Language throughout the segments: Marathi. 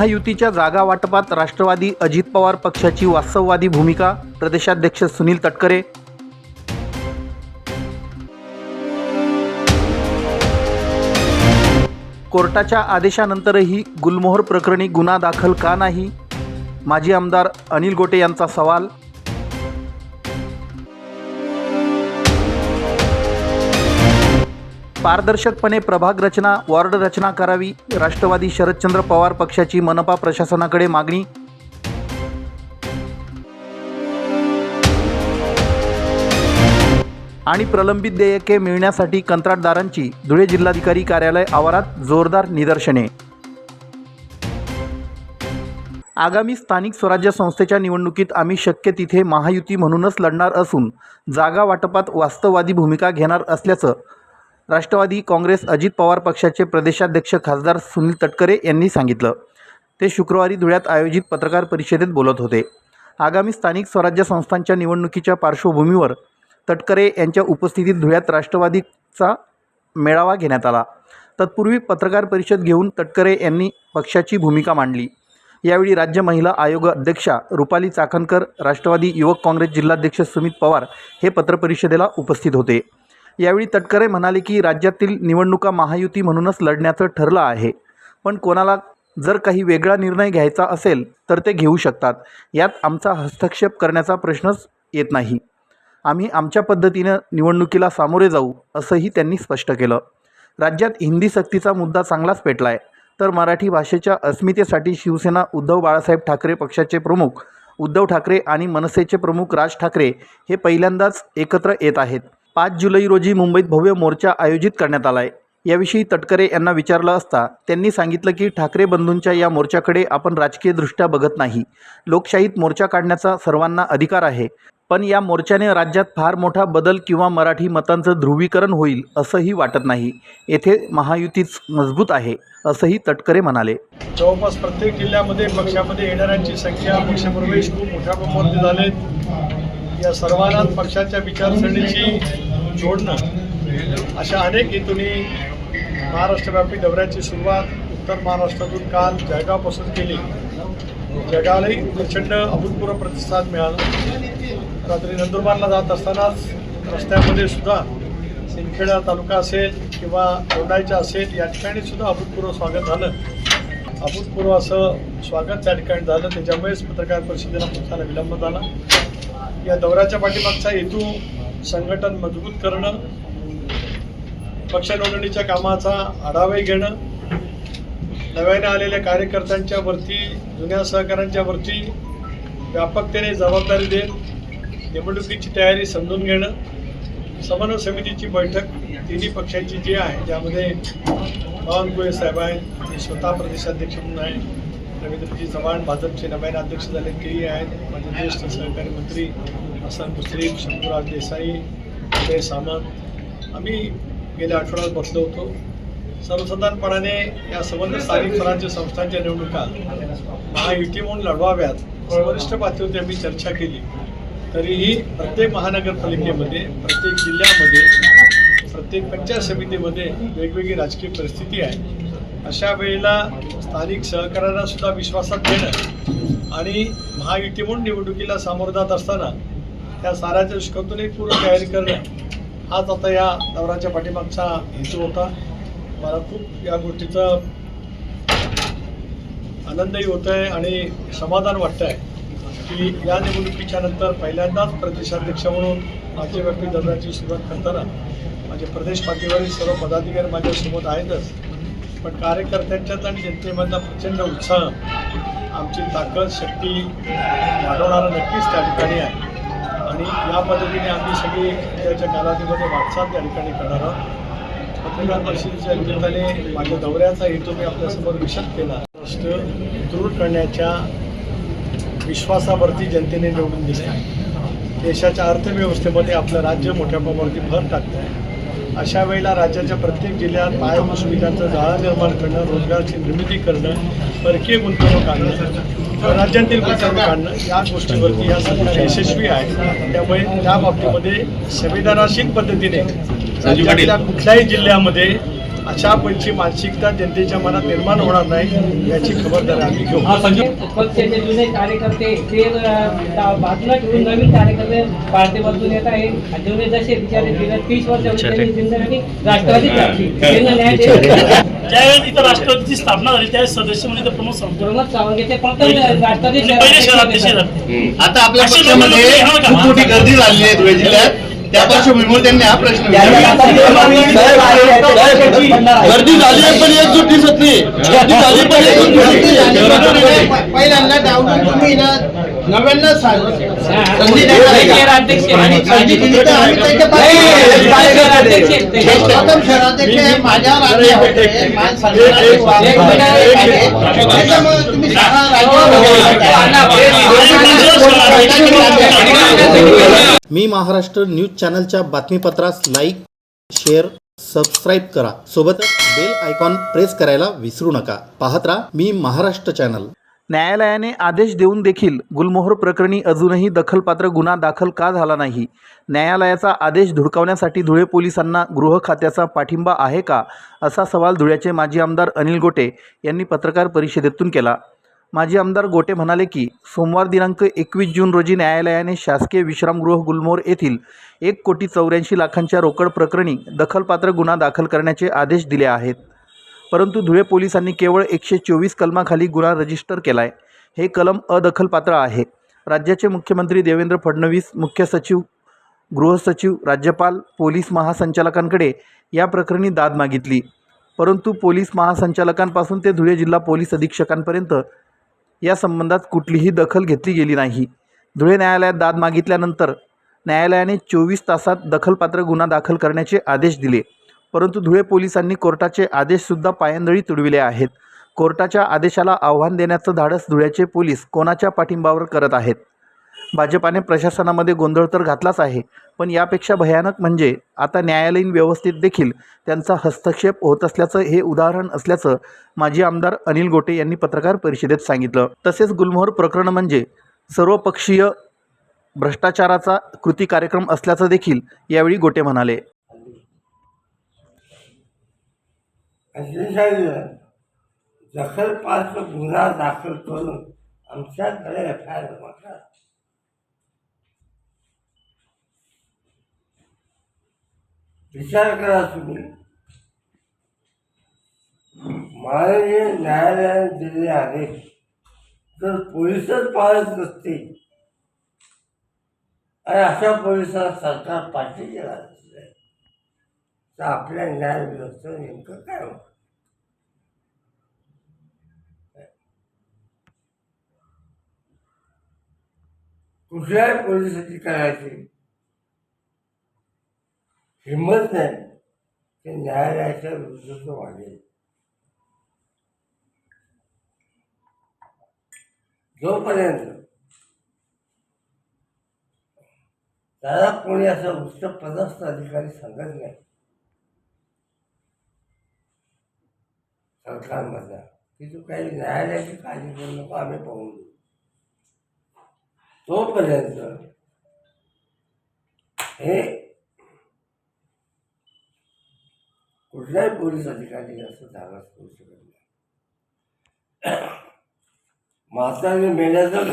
महायुतीच्या जागा वाटपात राष्ट्रवादी अजित पवार पक्षाची वास्तववादी भूमिका प्रदेशाध्यक्ष सुनील तटकरे. कोर्टाच्या आदेशानंतरही गुलमोहर प्रकरणी गुन्हा दाखल का नाही? माजी आमदार अनिल गोटे यांचा सवाल पारदर्शकपणे प्रभाग रचना वॉर्ड रचना करावी राष्ट्रवादी शरदचंद्र पवार पक्षाची मनपा प्रशासनाकडे मागणी. आणि प्रलंबित देयके मिळण्यासाठी कंत्राटदारांची धुळे जिल्हाधिकारी कार्यालय आवारात जोरदार निदर्शने. आगामी स्थानिक स्वराज्य संस्थेच्या निवडणुकीत आम्ही शक्य तिथे महायुती म्हणूनच लढणार असून जागा वाटपात वास्तववादी भूमिका घेणार असल्याचं राष्ट्रवादी काँग्रेस अजित पवार पक्षाचे प्रदेशाध्यक्ष खासदार सुनील तटकरे यांनी सांगितलं. ते शुक्रवारी धुळ्यात आयोजित पत्रकार परिषदेत बोलत होते. आगामी स्थानिक स्वराज्य संस्थांच्या निवडणुकीच्या पार्श्वभूमीवर तटकरे यांच्या उपस्थितीत धुळ्यात राष्ट्रवादीचा मेळावा घेण्यात आला. तत्पूर्वी पत्रकार परिषद घेऊन तटकरे यांनी पक्षाची भूमिका मांडली. यावेळी राज्य महिला आयोग अध्यक्षा रुपाली चाकणकर राष्ट्रवादी युवक काँग्रेस जिल्हाध्यक्ष सुमित पवार हे पत्रपरिषदेला उपस्थित होते. यावेळी तटकरे म्हणाले की राज्यातील निवडणुका महायुती म्हणूनच लढण्याचं ठरलं आहे. पण कोणाला जर काही वेगळा निर्णय घ्यायचा असेल तर ते घेऊ शकतात. यात आमचा हस्तक्षेप करण्याचा प्रश्नच येत नाही. आम्ही आमच्या पद्धतीनं निवडणुकीला सामोरे जाऊ असंही त्यांनी स्पष्ट केलं. राज्यात हिंदी सक्तीचा मुद्दा चांगलाच पेटला आहे तर मराठी भाषेच्या अस्मितेसाठी शिवसेना उद्धव बाळासाहेब ठाकरे पक्षाचे प्रमुख उद्धव ठाकरे आणि मनसेचे प्रमुख राज ठाकरे हे पहिल्यांदाच एकत्र येत आहेत. पाच जुलै रोजी मुंबईत भव्य मोर्चा आयोजित करण्यात आला आहे याविषयी तटकरे यांना विचारलं असता त्यांनी सांगितलं की ठाकरे बंधूंच्या या मोर्चाकडे आपण राजकीयदृष्ट्या बघत नाही. लोकशाहीत मोर्चा काढण्याचा सर्वांना अधिकार आहे. पण या मोर्चाने राज्यात फार मोठा बदल किंवा मराठी मतांचं ध्रुवीकरण होईल असंही वाटत नाही. येथे महायुतीच मजबूत आहे असंही तटकरे म्हणाले. जवळपास प्रत्येक जिल्ह्यामध्ये पक्षामध्ये येणाऱ्यांची संख्या पक्षप्रवेश खूप मोठ्या प्रमाणात झाले या सर्वांना पक्षाच्या विचारसरणीशी जोडणं अशा अनेक हेतूंनी महाराष्ट्रव्यापी दौऱ्याची सुरुवात उत्तर महाराष्ट्रातून काल जळगावपासून केली. जळगावलाही प्रचंड अभूतपूर्व प्रतिसाद मिळाला. रात्री नंदुरबारला जात असतानाच रस्त्यामध्ये सुद्धा सिंदखेडा तालुका असेल किंवा दोंडाईचा असेल या ठिकाणी सुद्धा अभूतपूर्व स्वागत झालं. अभूतपूर्व असं स्वागत त्या ठिकाणी झालं. त्याच्यामुळेच पत्रकार परिषदेला पोहोचायला विलंब झाला. या दौऱ्याच्या पाठीमागचा हेतू संघटन मजबूत करणं पक्ष नोंदणीच्या कामाचा आढावाही घेणं नव्याने आलेल्या कार्यकर्त्यांच्या वरती जुन्या सहकाऱ्यांच्या वरती व्यापकतेने जबाबदारी देत निवडणुकीची तयारी समजून घेणं समन्वय समितीची बैठक तिन्ही पक्षांची जी आहे ज्यामध्ये बावनकुळे साहेब आहेत स्वतः प्रदेशाध्यक्ष म्हणून आहे रवींद्रजी चव्हाण भाजपचे नव्याने अध्यक्ष झाले तेही आहेत. माझे ज्येष्ठ सहकारी मंत्री हसन मुश्रीफ शंभूराज देसाई उदय सामंत. आम्ही गेल्या आठवड्यात बसलो होतो. सर्वसाधारणपणाने या संबंध स्थानिक स्वराज्य संस्थांच्या निवडणुका महायुती म्हणून लढवाव्यात वरिष्ठ पातळीवरती आम्ही चर्चा केली. तरीही प्रत्येक महानगरपालिकेमध्ये प्रत्येक जिल्ह्यामध्ये प्रत्येक पंचायत समितीमध्ये वेगवेगळी राजकीय परिस्थिती आहे. अशा वेळेला स्थानिक सहकाऱ्यांना सुद्धा विश्वासात घेणं आणि महायुती म्हणून निवडणुकीला सामोरं जात असताना त्या साऱ्याच्या दृष्टीकोनातून एक पूर्ण तयारी करणं हाच आता या दौऱ्याच्या पाठीमागचा हेतू होता. मला खूप या गोष्टीचा आनंदही होत आहे आणि समाधान वाटतं आहे की या निवडणुकीच्या नंतर पहिल्यांदाच प्रदेशाध्यक्ष म्हणून राज्यव्यापी दौऱ्याची सुरुवात करताना माझे प्रदेश पातळीवरील सर्व पदाधिकारी माझ्यासोबत आहेतच. पण कार्यकर्त्यांच्यात आणि जनतेमधला प्रचंड उत्साह आमची ताकद शक्ती वाढवणारा नक्कीच त्या ठिकाणी आहे. आणि या पद्धतीने आम्ही सगळी त्याच्या कालावधीमध्ये वाटचाल त्या ठिकाणी करणार आहोत. पत्रकार परिषदेच्या निमित्ताने माझ्या दौऱ्याचा हेतू मी आपल्यासमोर विशद केला. राष्ट्र दृढ करण्याच्या विश्वासावरती जनतेने निवडून दिले देशाच्या अर्थव्यवस्थेमध्ये आपलं राज्य मोठ्या प्रमाणावरती भर टाकतं आहे अशा वेळेला राज्याच्या प्रत्येक जिल्ह्यात पायाभूत सुविधांचं जाळा निर्माण करणं रोजगाराची निर्मिती करणं परकीय गुंतवणूक आणणं राज्यातील गुंतवणूक आणणं या गोष्टीवरती या सरकार यशस्वी आहे. त्यामुळे त्या बाबतीमध्ये संविधानाशील पद्धतीने राज्यातल्या कुठल्याही जिल्ह्यामध्ये अशा पैकी मानसिकता जनतेच्या मनात निर्माण होणार नाही याची खबरदारी आम्ही घेऊ. पक्षाचे जुने कार्यकर्ते ते बाजूला ठेवून नवीन कार्यकर्ते पार्टी बदलून येत आहे जुने जसे बिचारे गेल्या तीस वर्ष त्यांनी जिंदगी राष्ट्रवादी ज्यावेळेस इथं राष्ट्रवादीची स्थापना झाली त्यावेळेस सदस्य म्हणजे प्रमुख सावंत. राष्ट्रवादी झाले. आता आपल्या पक्षामध्ये खूप मोठी गर्दी झालेली आहे धुळे जिल्ह्यात. त्या पार्श्वभूमीवर त्यांनी हा प्रश्न. गर्दी झाली आहे पण एकजूट दिसत नाही गर्दी झाली पण एकजूट दिसत नाही पहिल्यांदा डावलून तुम्ही ना नव्याण्णव साल संधी ते द्यायला शहराध्यक्ष आहे. आणि संधी दिली तर आम्ही त्याच्या नाही, पाठीशी नाही, शहराध्यक्ष आहे. ते. प्रथम शहराध्यक्ष आहे, माझ्यावर राज्य होते, मान सन्मानाचे वागणूक एक मिनिट, एक आहे. मिनिट. त्याच्यामुळे तुम्ही सारा राज्य मी महाराष्ट्र न्यूज चॅनलच्या बातमीपत्रास लाईक शेअर सबस्क्राईब करा. सोबतच बेल आयकॉन प्रेस करायला विसरू नका. पाहत राहा मी महाराष्ट्र चॅनल. न्यायालयाने आदेश देऊन देखील गुलमोहर प्रकरणी अजूनही दखलपात्र गुन्हा दाखल का झाला नाही? न्यायालयाचा आदेश धुडकावण्यासाठी धुळे पोलिसांना गृह खात्याचा पाठिंबा आहे का? असा सवाल धुळ्याचे माजी आमदार अनिल गोटे यांनी पत्रकार परिषदेतून केला. माजी आमदार गोटे म्हणाले की सोमवार दिनांक एकवीस जून रोजी न्यायालयाने शासकीय विश्रामगृह गुलमोर येथील एक कोटी चौऱ्याऐंशी लाखांच्या रोकड प्रकरणी दखलपात्र गुन्हा दाखल करण्याचे आदेश दिले आहेत. परंतु धुळे पोलिसांनी केवळ एकशे चोवीस कलमाखाली गुन्हा रजिस्टर केला आहे हे कलम अदखलपात्र आहे. राज्याचे मुख्यमंत्री देवेंद्र फडणवीस मुख्य सचिव गृहसचिव राज्यपाल पोलीस महासंचालकांकडे या प्रकरणी दाद मागितली. परंतु पोलीस महासंचालकांपासून ते धुळे जिल्हा पोलीस अधीक्षकांपर्यंत या संबंधात कुठलीही दखल घेतली गेली नाही. धुळे न्यायालयात दाद मागितल्यानंतर न्यायालयाने चोवीस तासात दखलपात्र गुन्हा दाखल करण्याचे आदेश दिले. परंतु धुळे पोलिसांनी कोर्टाचे आदेशसुद्धा पायंदळी तुडविले आहेत. कोर्टाच्या आदेशाला आव्हान देण्याचं धाडस धुळ्याचे पोलीस कोणाच्या पाठिंबावर करत आहेत? भाजपाने प्रशासनामध्ये गोंधळ तर घातलाच आहे पण यापेक्षा भयानक म्हणजे आता न्यायालयीन व्यवस्थेत देखील त्यांचा हस्तक्षेप होत असल्याचं हे उदाहरण असल्याचं माजी आमदार अनिल गोटे यांनी पत्रकार परिषदेत सांगितलं. तसेच गुलमोहर प्रकरण म्हणजे सर्वपक्षीय भ्रष्टाचाराचा कृती कार्यक्रम असल्याचं देखील यावेळी गोटे म्हणाले. दखल पाच गुन्हा दाखल करून आमच्याकडे एफ आय आर विचार करा तुम्ही. माननीय न्यायालयाने दिलेले आदेश जर पोलिसच पाळत नसतील आणि अशा पोलिसांना सरकार पाठी केला असेल तर आपल्या न्याय नेमकं काय होतं कुठल्याही पोलीस अधिकाऱ्याची हिंमत नाही ते न्यायालयाच्या विरुद्ध वाढेल जोपर्यंत त्याला कोणी असं उच्च पदस्थ अधिकारी सांगत नाही सरकारमधला की तू काही न्यायालयाची काळजी करू नको आम्ही पाहून देऊ तोपर्यंत हे कुठल्याही पोलीस अधिकारी असं धाडस करू शकत नाही. म्हातारी मेल्याचं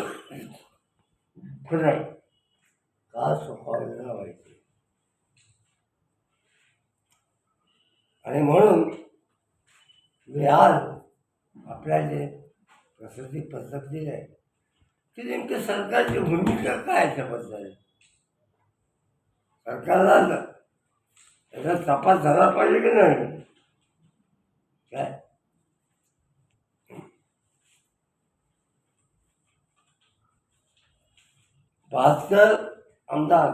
खरं का सोपावलेला व्हायचे आणि म्हणून मी आज आपल्याला जे प्रसिद्धी पद्धत दिली आहे ती नेमकी सरकारची भूमिका काय आहे त्याबद्दल? सरकारला त्याचा तपास झाला पाहिजे की नाही? काय? भास्कर आमदार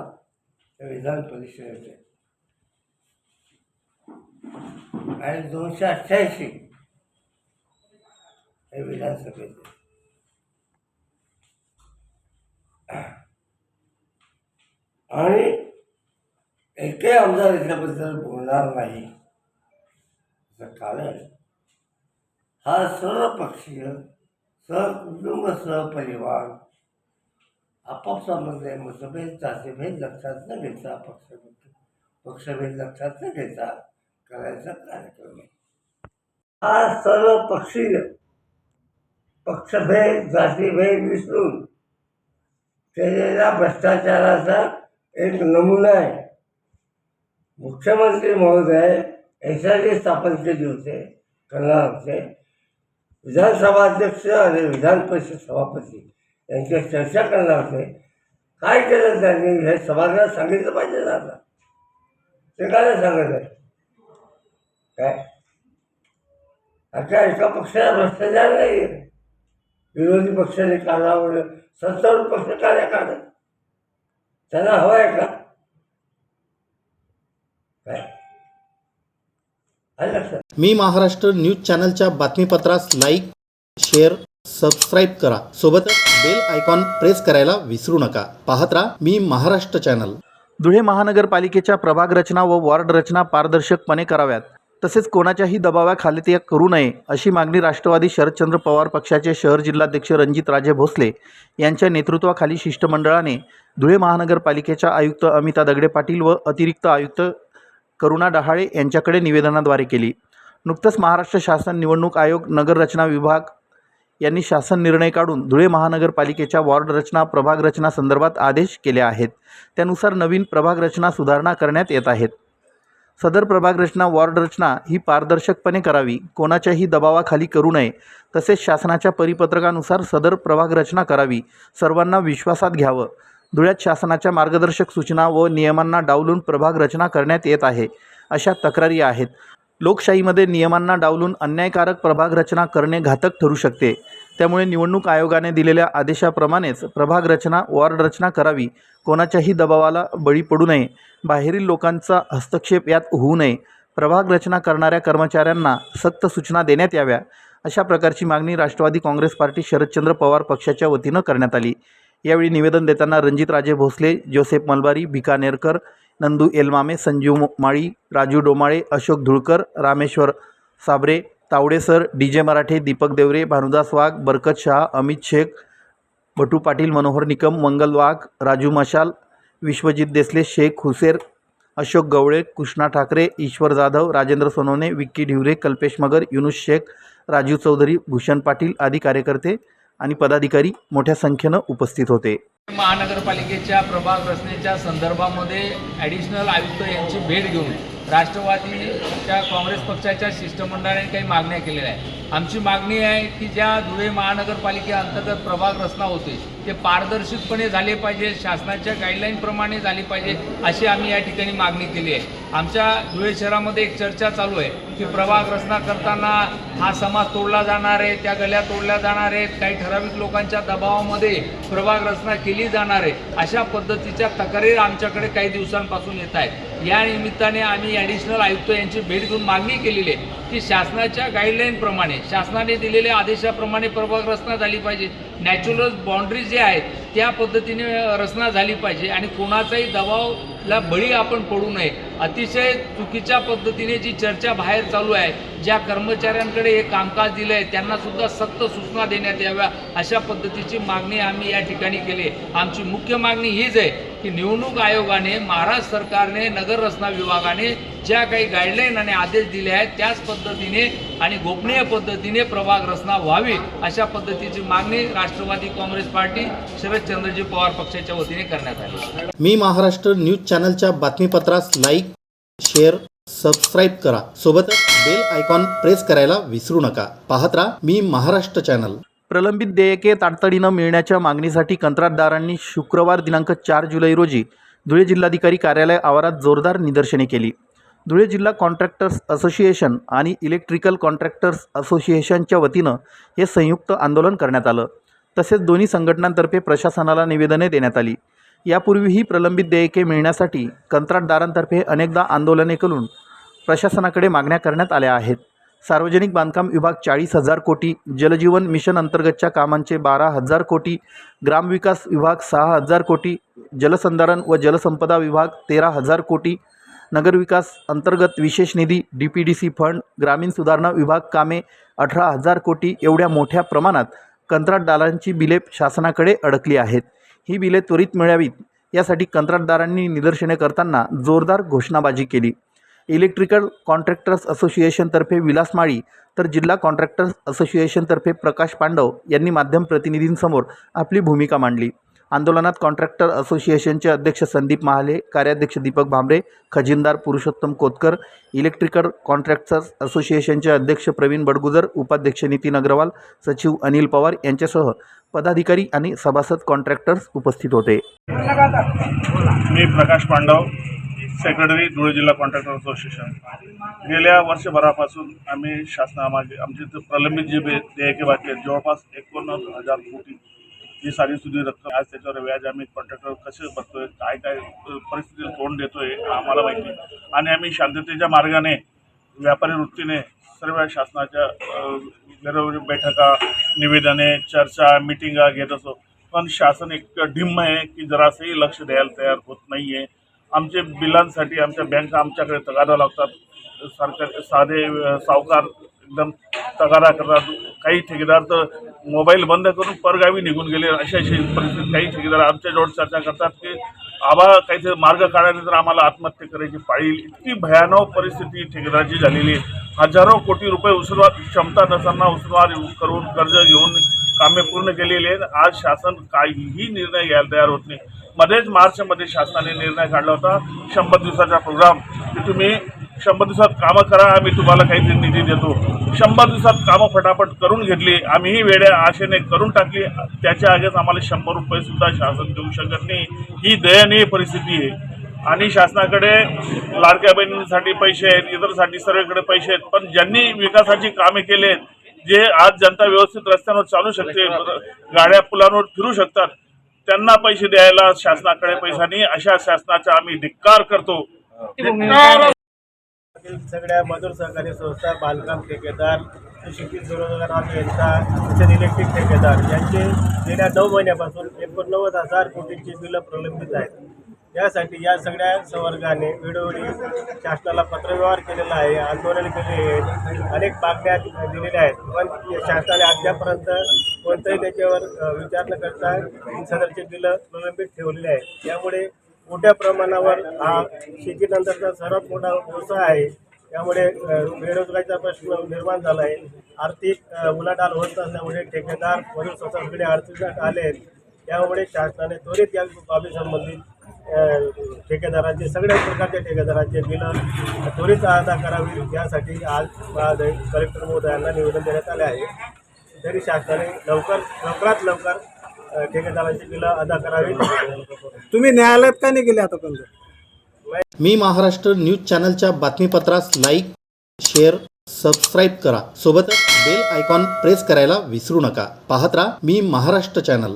विधान परिषदेचे. आणि दोनशे अठ्ठ्याऐंशी हे विधानसभेचे. आणि एकही आमदार याच्याबद्दल बोलणार नाही. कारण हा सर्वपक्षीय सहकुटुंब सहपरिवार आपापसामध्ये मतभेद जातीभेद लक्षात न घेता पक्ष पक्षभेद लक्षात न घेता करायचा कार्यक्रम आहे. हा सर्व पक्षीय पक्षभेद जातीभेद विसरून केलेल्या भ्रष्टाचाराचा एक नमुना आहे. मुख्यमंत्री महोदय याच्यासाठी स्थापन केली होते करणार होते विधानसभा अध्यक्ष आणि विधान परिषद सभापती यांच्या चर्चा करणार होते. काय केलं त्यांनी? हे सभागृहात सांगितलं पाहिजे ना आता. ते काय नाही सांगत आहे काय? आता एका पक्षाला भ्रष्टाचार नाही आहे विरोधी पक्षाने काढावं सत्तारूढ पक्ष कार्य काढत? त्यांना हवं आहे का काय आलं लक्षात मी महाराष्ट्र न्यूज चॅनलच्या बातमीपत्रास लाईक शेअर सबस्क्राईब करा. सोबतच बेल आयकॉन प्रेस करायला विसरू नका. पाहत राहा मी महाराष्ट्र चॅनल. धुळे महानगरपालिकेच्या प्रभाग रचना व वॉर्ड रचना पारदर्शकपणे कराव्यात. तसेच कोणाच्याही दबावाखाली ते करू नये अशी मागणी राष्ट्रवादी शरदचंद्र पवार पक्षाचे शहर जिल्हाध्यक्ष रणजित राजे भोसले यांच्या नेतृत्वाखाली शिष्टमंडळाने धुळे महानगरपालिकेच्या आयुक्त अमिता दगडे पाटील व अतिरिक्त आयुक्त करुणा डहाळे यांच्याकडे निवेदनाद्वारे केली. नुकतंच महाराष्ट्र शासन निवडणूक आयोग नगर रचना विभाग यांनी शासन निर्णय काढून धुळे महानगरपालिकेच्या वॉर्ड रचना प्रभाग रचना संदर्भात आदेश केले आहेत. त्यानुसार नवीन प्रभाग रचना सुधारणा करण्यात येत आहेत. सदर प्रभाग रचना वॉर्ड रचना ही पारदर्शकपणे करावी. कोणाच्याही दबावाखाली करू नये. तसेच शासनाच्या परिपत्रकानुसार सदर प्रभाग रचना करावी. सर्वांना विश्वासात घ्यावं. धुळ्यात शासनाच्या मार्गदर्शक सूचना व नियमांना डावलून प्रभाग रचना करण्यात येत आहे अशा तक्रारी आहेत. लोकशाहीमध्ये नियमांना डावलून अन्यायकारक प्रभाग रचना करणे घातक ठरू शकते. त्यामुळे निवडणूक आयोगाने दिलेल्या आदेशाप्रमाणेच प्रभाग रचना वॉर्ड रचना करावी. कोणाच्याही दबावाला बळी पडू नये. बाहेरील लोकांचा हस्तक्षेप यात होऊ नये. प्रभाग रचना करणाऱ्या कर्मचाऱ्यांना सक्त सूचना देण्यात याव्या अशा प्रकारची मागणी राष्ट्रवादी काँग्रेस पार्टी शरदचंद्र पवार पक्षाच्या वतीनं करण्यात आली. यावेळी निवेदन देताना Ranjit Raje Bhosale Joseph Malbari Bhikanerkar Nandu Elmame Sanjeev Mali Raju Domale Ashok Dhulkar Rameshwar Sabre Tawde sir D J Marathe Deepak Deore Bhanudas वाघ बरकत शाह अमित शेख भटू पाटील मनोहर निकम मंगल वाघ राजू मशाल विश्वजित देसले शेख हुसेर अशोक गवळे कृष्णा ठाकरे ईश्वर जाधव राजेंद्र सोनवणे विक्की ढिवरे कल्पेश मगर युनुस शेख राजू चौधरी भूषण पाटील आदी कार्यकर्ते आणि पदाधिकारी मोठ्या संख्येनं उपस्थित होते. महानगरपालिकेच्या प्रभाग रचनेच्या संदर्भामध्ये ॲडिशनल आयुक्त यांची भेट घेऊन राष्ट्रवादीच्या काँग्रेस पक्षाच्या शिष्टमंडळाने काही मागण्या केलेल्या आहेत. आमची मागणी आहे की ज्या धुळे महानगरपालिकेअंतर्गत प्रभाग रचना होते ते पारदर्शकपणे झाले पाहिजे शासनाच्या गाईडलाईनप्रमाणे झाली पाहिजे अशी आम्ही या ठिकाणी मागणी केली आहे. आमच्या धुळे शहरामध्ये एक चर्चा चालू आहे की प्रभाग रचना करताना हा समाज तोडला जाणार आहे त्या गल्या तोडल्या जाणार आहेत काही ठराविक लोकांच्या दबावामध्ये प्रभाग रचना केली जाणार आहे अशा पद्धतीच्या तक्रारी आमच्याकडे काही दिवसांपासून येत आहेत. या निमित्ताने आम्ही ॲडिशनल आयुक्त यांची भेट घेऊन मागणी केलेली आहे. की शासनाच्या गाईडलाईनप्रमाणे शासनाने दिलेल्या आदेशाप्रमाणे प्रभाग रचना झाली पाहिजे. नॅचरल बाउंड्री जे आहेत त्या पद्धतीने रचना झाली पाहिजे आणि कोणाचाही दबावला बळी आपण पडू नये. अतिशय चुकीच्या पद्धतीने जी चर्चा बाहेर चालू आहे ज्या कर्मचाऱ्यांकडे हे कामकाज दिलं आहे त्यांनासुद्धा सक्त सूचना देण्यात याव्या अशा पद्धतीची मागणी आम्ही या ठिकाणी केली आहे. आमची मुख्य मागणी हीच आहे की निवडणूक आयोगाने महाराष्ट्र सरकारने नगर रचना विभागाने ज्या काही गाईडलाईन आणि आदेश दिले आहेत त्याच पद्धतीने आणि गोपनीय पद्धतीने प्रभाग रचना व्हावी अशा पद्धतीची मागणी राष्ट्रवादी काँग्रेस पार्टी शरदचंद्रजी पवार पक्षाच्या वतीने करण्यात आली. मी महाराष्ट्र न्यूज चॅनलच्या बातमीपत्रास लाईक शेअर सबस्क्राईब करा. सोबतच बेल आयकॉन प्रेस करायला विसरू नका. पाहत राहा मी महाराष्ट्र चॅनल प्रलंबित देयके तातडीनं मिळण्याच्या मागणीसाठी कंत्राटदारांनी शुक्रवार दिनांक चार जुलै रोजी धुळे जिल्हाधिकारी कार्यालय आवारात जोरदार निदर्शने केली. धुळे जिल्हा कॉन्ट्रॅक्टर्स असोसिएशन आणि इलेक्ट्रिकल कॉन्ट्रॅक्टर्स असोसिएशनच्या वतीनं हे संयुक्त आंदोलन करण्यात आलं. तसेच दोन्ही संघटनांतर्फे प्रशासनाला निवेदने देण्यात आली. यापूर्वीही प्रलंबित देयके मिळण्यासाठी कंत्राटदारांतर्फे अनेकदा आंदोलने करून प्रशासनाकडे मागण्या करण्यात आल्या आहेत. सार्वजनिक बांधकाम विभाग चाळीस हजार कोटी जलजीवन मिशन अंतर्गतच्या कामांचे बारा हजार कोटी ग्रामविकास विभाग सहा हजार कोटी जलसंधारण व जलसंपदा विभाग तेरा हजार कोटी नगरविकास अंतर्गत विशेष निधी D P D C fund ग्रामीण सुधारणा विभाग कामे अठरा हजार कोटी एवढ्या मोठ्या प्रमाणात कंत्राटदारांची बिले शासनाकडे अडकली आहेत. ही बिले त्वरित मिळावीत. यासाठी कंत्राटदारांनी निदर्शने करताना जोरदार घोषणाबाजी केली. इलेक्ट्रिकल कॉन्ट्रॅक्टर्स असोसिएशनतर्फे विलास माळी तर जिल्हा कॉन्ट्रॅक्टर्स असोसिएशनतर्फे प्रकाश पांडव यांनी माध्यम प्रतिनिधींसमोर आपली भूमिका मांडली. आंदोलनात कॉन्ट्रॅक्टर असोसिएशनचे अध्यक्ष संदीप महाले कार्याध्यक्ष दीपक भांबरे खजिनदार पुरुषोत्तम कोतकर इलेक्ट्रिकल कॉन्ट्रॅक्टर्स असोसिएशनचे अध्यक्ष प्रवीण बडगुजर उपाध्यक्ष नितीन अग्रवाल सचिव अनिल पवार यांच्यासह पदाधिकारी आणि सभासद कॉन्ट्रॅक्टर्स उपस्थित होते. मी प्रकाश पांडव सेक्रेटरी धुळे जिल्हा कॉन्ट्रॅक्टर असोसिएशन. गेल्या वर्षभरापासून आम्ही शासनामागे आमचे प्रलंबित जे देयके बाकी आहेत जवळपास एकोणनव्वद हजार कोटी ही सारी सुधी रक्कम आज त्याच्यावर व्याज आम्ही कॉन्ट्रॅक्टर कसे बसतोय काय काय परिस्थितीला तोंड देतोय आम्हाला माहिती आणि आम्ही शांततेच्या मार्गाने व्यापारी वृत्तीने सर्व शासनाच्या घरोघरी बैठका निवेदने चर्चा मिटिंगा घेत असो. पण शासन इतकं ढिम्म आहे की जरासंही लक्ष द्यायला तयार होत नाही आहे आमचे बिलांसाठी आमच्या बँका आमच्याकडे तगादा लावतात. सरकार साधे सावकार एकदम तगादा करतात. काही ठेकेदार तर मोबाईल बंद करून परगावी निघून गेले. अशी अशी परिस्थिती काही ठेकेदार आमच्याजवळ चर्चा करतात की आबा काहीतरी मार्ग काढायला तर आम्हाला आत्महत्या करायची पाळी इतकी भयानक परिस्थिती ठेकेदाराची झालेली आहे. हजारो कोटी रुपये उसरवा क्षमता नसताना उसरवार करून कर्ज घेऊन कामे पूर्ण केलेली आहेत. आज शासन काहीही निर्णय घ्यायला तयार होत नाही. मध्येच मार्चमध्ये शासनाने निर्णय काढला होता. शंभर दिवसाचा प्रोग्राम. की तुम्ही शंभर दिवसात कामं करा आम्ही तुम्हाला काहीतरी निधी देतो. शंभर दिवसात कामं फटाफट करून घेतली आम्हीही वेड्या आशेने करून टाकली. त्याच्या आगेच आम्हाला शंभर रुपये सुद्धा शासन देऊ शकत नाही. ही दयनीय परिस्थिती आहे. आणि शासनाकडे लाडक्या बहिणींसाठी पैसे आहेत इतरसाठी सर्वेकडे पैसे आहेत पण ज्यांनी विकासाची कामे केली आहेत जे आज जनता व्यवस्थित रस्त्यांवर चालू शकते गाड्या पुलांवर फिरू शकतात त्यांना पैसे द्यायला शासनाकडे पैसा नाही. अशा शासनाचा आम्ही धिक्कार करतो. धिक्कार सगळ्या मजूर सहकारी संस्था बांधकाम ठेकेदार सुशिक्षित स्वरोजगार अभियंता तसेच इलेक्ट्रिक ठेकेदार यांचे गेल्या नऊ महिन्यापासून एकोणनव्वद हजार कोटींची बिलं प्रलंबित आहेत. यासाठी या सगळ्या संवर्गाने वेळोवेळी शासनाला पत्रव्यवहार केलेला आहे आंदोलन केले आहेत अनेक मागण्या दिलेल्या आहेत. पण शासनाने अद्यापर्यंत कोणतंही त्याच्यावर विचार न करता सदरचे बिलं प्रलंबित ठेवलेले आहेत. त्यामुळे मोठ्या प्रमाणावर हा शेतीनंतरचा सर्वात मोठा व्यवसाय आहे. त्यामुळे बेरोजगारीचा प्रश्न निर्माण झाला आहे आर्थिक उलाढाल होत असल्यामुळे ठेकेदार मजूर स्वतःकडे अडचणीत आले आहेत. त्यामुळे शासनाने त्वरित या बाबी संबंधित ठेकेदारांचे सगळ्या प्रकारच्या ठेकेदारांचे बिलं त्वरित अदा करावी. यासाठी आज कलेक्टर महोदयांना निवेदन देण्यात आले आहे. तरी शासनाने लवकर लवकरात लवकर ठेकेदारांची बिलं अदा करावी. तुम्ही न्यायालयात का नाही गेले आतापर्यंत? मी महाराष्ट्र न्यूज चॅनलच्या बातमीपत्रास लाईक शेअर सबस्क्राईब करा. सोबतच बेल आयकॉन प्रेस करायला विसरू नका. पाहत राहा मी महाराष्ट्र चॅनल.